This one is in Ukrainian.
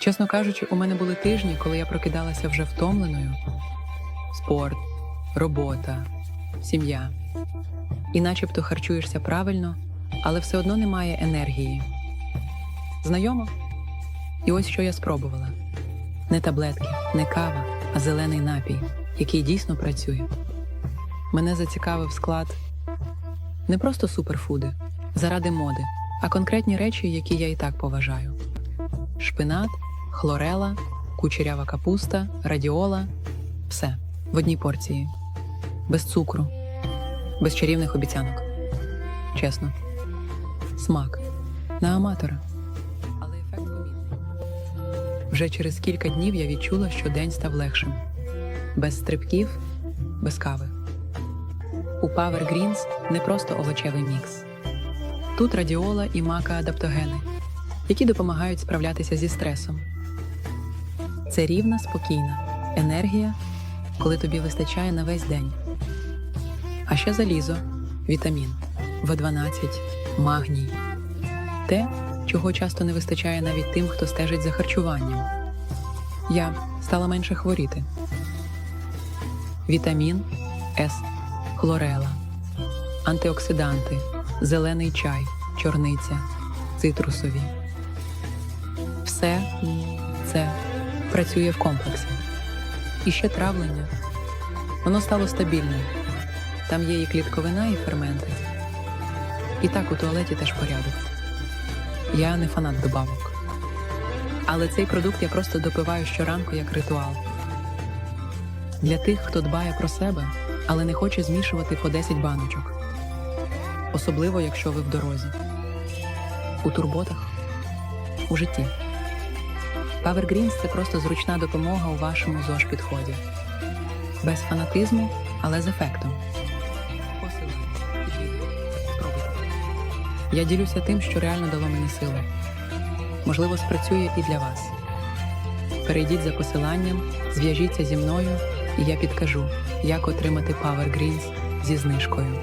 Чесно кажучи, у мене були тижні, коли я прокидалася вже втомленою. Спорт, робота, сім'я. І начебто харчуєшся правильно, але все одно немає енергії. Знайомо? І ось що я спробувала: не таблетки, не кава, а зелений напій, який дійсно працює. Мене зацікавив склад не просто суперфуди заради моди, а конкретні речі, які я і так поважаю: шпинат, хлорела, кучерява капуста, радіола все в одній порції, без цукру, без чарівних обіцянок. Чесно, смак на аматора. Але ефект помітний. Вже через кілька днів я відчула, що день став легшим, без стрибків, без кави. У Power Greens не просто овочевий мікс. Тут радіола і мака адаптогени, які допомагають справлятися зі стресом. Це рівна, спокійна енергія, коли тобі вистачає на весь день. А ще залізо, вітамін, В12, магній. Те, чого часто не вистачає навіть тим, хто стежить за харчуванням. Я стала менше хворіти. Вітамін С, хлорела, антиоксиданти, зелений чай, чорниця, цитрусові. Все це працює в комплексі. І ще травлення. Воно стало стабільним. Там є і клітковина, і ферменти. І так у туалеті теж порядок. Я не фанат добавок. Але цей продукт я просто допиваю щоранку як ритуал. Для тих, хто дбає про себе, але не хоче змішувати по 10 баночок. Особливо, якщо ви в дорозі, у турботах, у житті. Greens – це просто зручна допомога у вашому зож підході. Без фанатизму, але з ефектом. Я ділюся тим, що реально дало мені сили. Можливо, спрацює і для вас. Перейдіть за посиланням, зв'яжіться зі мною, і я підкажу, як отримати Power Greens зі знижкою.